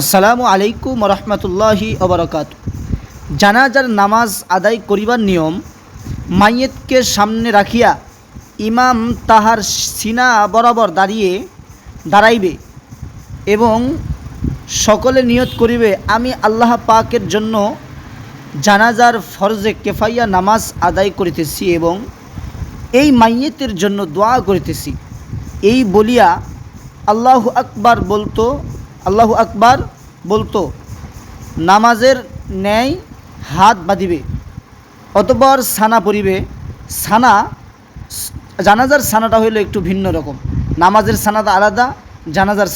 আসসালামু আলাইকুম রহমতুল্লাহি অবরকাত জানাজার নামাজ আদায় করিবার নিয়ম, মাইয়েতকে সামনে রাখিয়া ইমাম তাহার সিনা বরাবর দাঁড়িয়ে দাঁড়াইবে এবং সকলে নিয়ত করিবে, আমি আল্লাহ পাকের জন্য জানাজার ফরজে কেফাইয়া নামাজ আদায় করিতেছি এবং এই মাইয়েতের জন্য দোয়া করিতেছি। এই বলিয়া আল্লাহ আকবার বলতো আল্লাহ আকবার বলতো, নামাজের ন্যায় হাত বাঁধিবে, অতপর সানা পড়িবে। সানা জানাজার সানাটা হইল একটু ভিন্ন রকম। নামাজের সানাটা আলাদা, জানাজার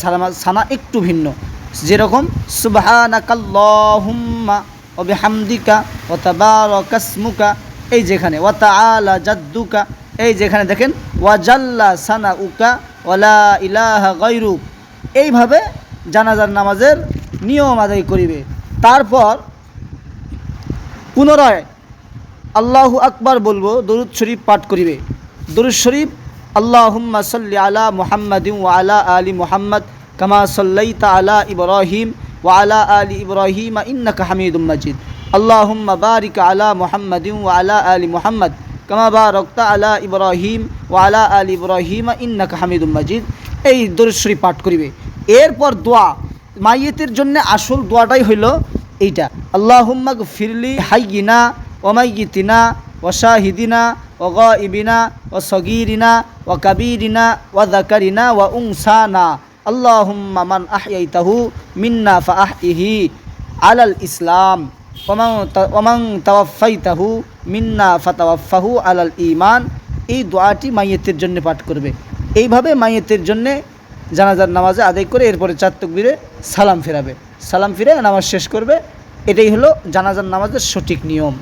সানা একটু ভিন্ন। যেরকম ও তাবারাকাসমুকা, এই যেখানে জাদ্দুকা, এই যেখানে দেখেন ওয়াজাল্লা সানা উকা ওয়ালা ইলাহা গৈরুক এইভাবে জানাজার নামাজের নিয়ম আদায় করিবে। তারপর পুনরায় আল্লাহু আকবার বলব, দরুদ শরীফ পাঠ করিবে। দরুদ শরীফ, আল্লাহুম্মা সাল্লি আলা মুহাম্মাদিন ওয়া আলা আলি মুহাম্মদ কামা সাল্লাইতা আলা ইব্রাহিম ওয়া আলা আলি ইব্রাহিম ইন্নাকা হামিদুম মাজিদ। আল্লাহুম্মা বারিক আলা মুহাম্মাদিন ওয়া আলা আলি মুহাম্মদ কামা বারাকতা আলা ইব্রাহিম ওয়া আলা আলি ইব্রাহিম ইন্নাকা হামিদুম মাজিদ। এই দরুদ শরীফ পাঠ করিবে। এরপর দোয়া, মাইয়েতের জন্য আসল দোয়াটাই হইল এইটা। আল্লাহুম্মা ফিরলি হাইয়িনা ওমাইয়িতিনা ওয়াশাহিদিনা ওগাইবিনা ও সগিরিনা ও কাবিরিনা ওয়া যাকারিনা ওয়া উংসানা আল্লাহুম্মা মান আহইয়াইতাহু মিন্না ফাআহইহি আলাল ইসলাম। ওমান তাওয়াফাইতাহু মিন্না ফাতাওয়াফাহু আলাল ইমান এই দোয়াটি মাইয়েতের জন্য পাঠ করবে। এইভাবে মাইয়েতের জন্যে জানাজার নামাজে আদায় করে এরপরে চার তকবিরে সালাম ফেরাবে। সালাম ফিরে নামাজ শেষ করবে। এটাই হলো জানাজার নামাজের সঠিক নিয়ম।